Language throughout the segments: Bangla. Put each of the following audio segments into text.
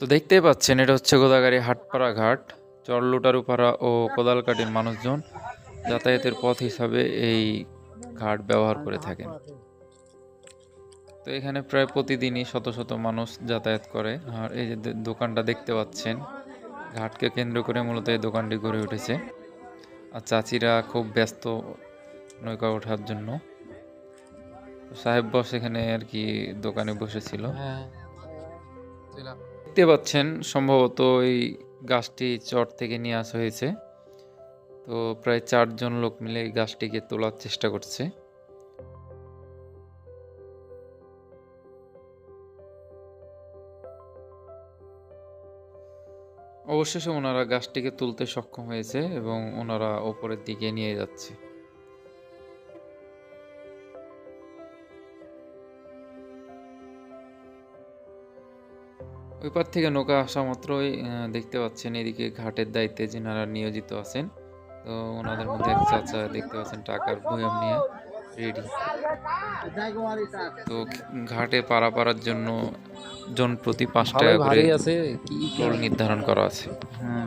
তো দেখতেই পাচ্ছেন, এটা হচ্ছে গোদাগাড়ি হাটপাড়া ঘাট চর চরলুটারুপাড়া ও কোদালকাটির মানুষজন যাতায়াতের পথ হিসাবে এই ঘাট ব্যবহার করে থাকেন। তো এখানে প্রায় প্রতিদিনই শত শত মানুষ যাতায়াত করে। আর এই যে দোকানটা দেখতে পাচ্ছেন, ঘাটকে কেন্দ্র করে মূলত এই দোকানটি গড়ে উঠেছে। আর চাচিরা খুব ব্যস্ত নৌকা ওঠার জন্য। সাহেব বস এখানে আর কি দোকানে বসেছিল। দেখতে পাচ্ছেন সম্ভবত এই গাছটি চট থেকে নিয়ে আসা হয়েছে। তো প্রায় চারজন লোক মিলে এই গাছটিকে তোলার চেষ্টা করছে। অবশেষে ওনারা গাছটিকে তুলতে সক্ষম হয়েছে এবং ওনারা ওপরের দিকে নিয়ে যাচ্ছে। ওই পার থেকে নৌকা আসা মাত্রই দেখতে পাচ্ছেন এদিকে ঘাটের দায়িত্বে যিনারা নিয়োজিত আছেন। তো ওনাদের মধ্যে এক চাচা দেখতে পাচ্ছেন টাকার বয়াম নিয়ে রেডি। তো ঘাটে পারা পারার জন্য জন প্রতি পাঁচ টাকা করে টোল নির্ধারণ করা আছে। হ্যাঁ।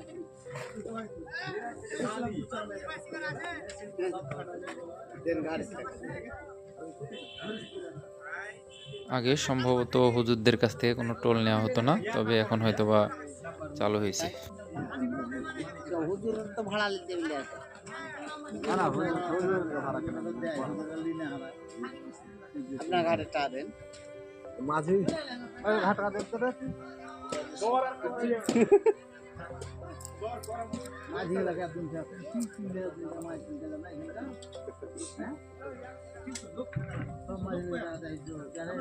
আগে সম্ভবত হুজুরদের কাছ থেকে কোনো টোল নেওয়া হতো না, তবে এখন হয়তো বা চালু হয়েছে। ঘাটা লাগে আপনি কি কিনলে মাঝি কিনলে? না এখানটা হ্যাঁ সব মাঝি লাগা দেয় যে জানেন